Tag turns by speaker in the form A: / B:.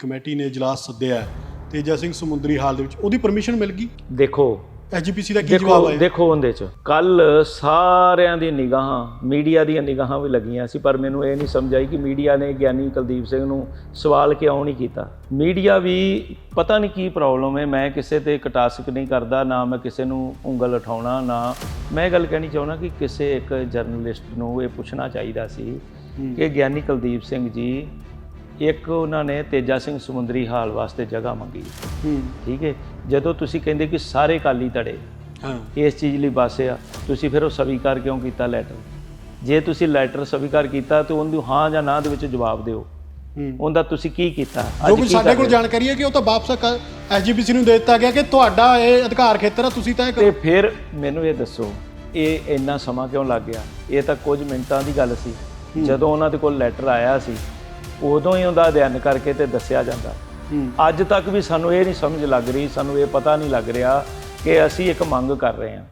A: Committee ਨੇ ਇਜਲਾਸ ਸੱਦਿਆ ਤੇਜਾ ਸਿੰਘ ਸਮੁੰਦਰੀ ਹਾਲ ਦੇ ਵਿੱਚ ਉਹਦੀ ਪਰਮਿਸ਼ਨ ਮਿਲ ਗਈ?
B: ਦੇਖੋ
A: ਐਜੀਪੀਸੀ ਦਾ ਕੀ ਜਵਾਬ ਆਇਆ?
B: ਦੇਖੋ ਉਹਦੇ ਚ। ਕੱਲ ਸਾਰਿਆਂ ਦੀ ਨਿਗਾਹਾਂ ਮੀਡੀਆ ਦੀਆਂ ਨਿਗਾਹਾਂ ਵੀ ਲੱਗੀਆਂ ਸੀ ਪਰ ਮੈਨੂੰ ਇਹ ਨਹੀਂ ਸਮਝ ਆਈ ਕਿ ਮੀਡੀਆ ਨੇ ਗਿਆਨੀ ਕੁਲਦੀਪ ਸਿੰਘ ਨੂੰ ਸਵਾਲ ਕਿਉਂ ਨਹੀਂ ਕੀਤਾ। ਮੀਡੀਆ ਵੀ ਪਤਾ ਨਹੀਂ ਕੀ ਪ੍ਰੋਬਲਮ ਹੈ ਮੈਂ ਕਿਸੇ ਤੇ ਕਟਾਸਕ ਨਹੀਂ ਕਰਦਾ ਨਾ ਮੈਂ ਕਿਸੇ ਨੂੰ ਉਂਗਲ ਉਠਾਉਣਾ ਨਾ ਮੈਂ ਇਹ ਗੱਲ ਕਹਿਣੀ ਚਾਹੁੰਦਾ ਕਿ ਕਿਸੇ ਇੱਕ ਜਰਨਲਿਸਟ ਨੂੰ ਇਹ ਪੁੱਛਣਾ ਚਾਹੀਦਾ ਸੀ ਕਿ ਗਿਆਨੀ ਕੁਲਦੀਪ ਸਿੰਘ ਜੀ ਇੱਕ ਉਹਨਾਂ ਨੇ ਤੇਜਾ ਸਿੰਘ ਸਮੁੰਦਰੀ ਹਾਲ ਵਾਸਤੇ ਜਗ੍ਹਾ ਮੰਗੀ।
A: ਹੂੰ।
B: ਠੀਕ ਹੈ? ਜਦੋਂ ਤੁਸੀਂ ਕਹਿੰਦੇ ਕਿ ਸਾਰੇ ਕਾਲੀ ਧੜੇ
A: ਹਾਂ।
B: ਇਸ ਚੀਜ਼ ਲਈ ਬਸ ਆ ਤੁਸੀਂ ਫਿਰ ਉਹ ਸਵੀਕਾਰ ਕਿਉਂ ਕੀਤਾ ਲੈਟਰ? ਜੇ ਤੁਸੀਂ ਲੈਟਰ ਸਵੀਕਾਰ ਕੀਤਾ ਤੇ ਉਹਨੂੰ ਹਾਂ ਜਾਂ ਨਾ ਦੇ ਵਿੱਚ ਜਵਾਬ ਦਿਓ।
A: ਹੂੰ।
B: ਉਹਦਾ ਤੁਸੀਂ ਕੀ ਕੀਤਾ? ਅੱਜ ਕੀ
A: ਸਾਡੇ ਕੋਲ? ਜਾਣਕਾਰੀ ਹੈ? ਕਿ ਉਹ ਤਾਂ ਵਾਪਸ ਐਸਜੀਪੀਸੀ ਨੂੰ ਦੇ ਦਿੱਤਾ ਗਿਆ ਕਿ ਤੁਹਾਡਾ ਇਹ ਅਧਿਕਾਰ ਖੇਤਰ ਆ ਤੁਸੀਂ ਤਾਂ ਇਹ
B: ਤੇ ਫਿਰ ਮੈਨੂੰ ਇਹ ਦੱਸੋ ਇਹ ਇੰਨਾ ਸਮਾਂ ਕਿਉਂ ਲੱਗ ਗਿਆ? ਇਹ ਤਾਂ ਕੁਝ ਮਿੰਟਾਂ ਦੀ ਗੱਲ ਸੀ। ਜਦੋਂ ਉਹਨਾਂ ਦੇ ਕੋਲ ਲੈਟਰ ਆਇਆ ਸੀ ਉਦੋਂ ਹੀ ਉਹਦਾ ਅਧਿਐਨ ਕਰਕੇ ਤੇ ਦੱਸਿਆ ਜਾਂਦਾ। ਅੱਜ ਤੱਕ ਵੀ ਸਾਨੂੰ ਇਹ ਨਹੀਂ ਸਮਝ ਲੱਗ ਰਹੀ ਸਾਨੂੰ ਇਹ ਪਤਾ ਨਹੀਂ ਲੱਗ ਰਿਹਾ ਕਿ ਅਸੀਂ ਇੱਕ ਮੰਗ ਕਰ ਰਹੇ ਹਾਂ।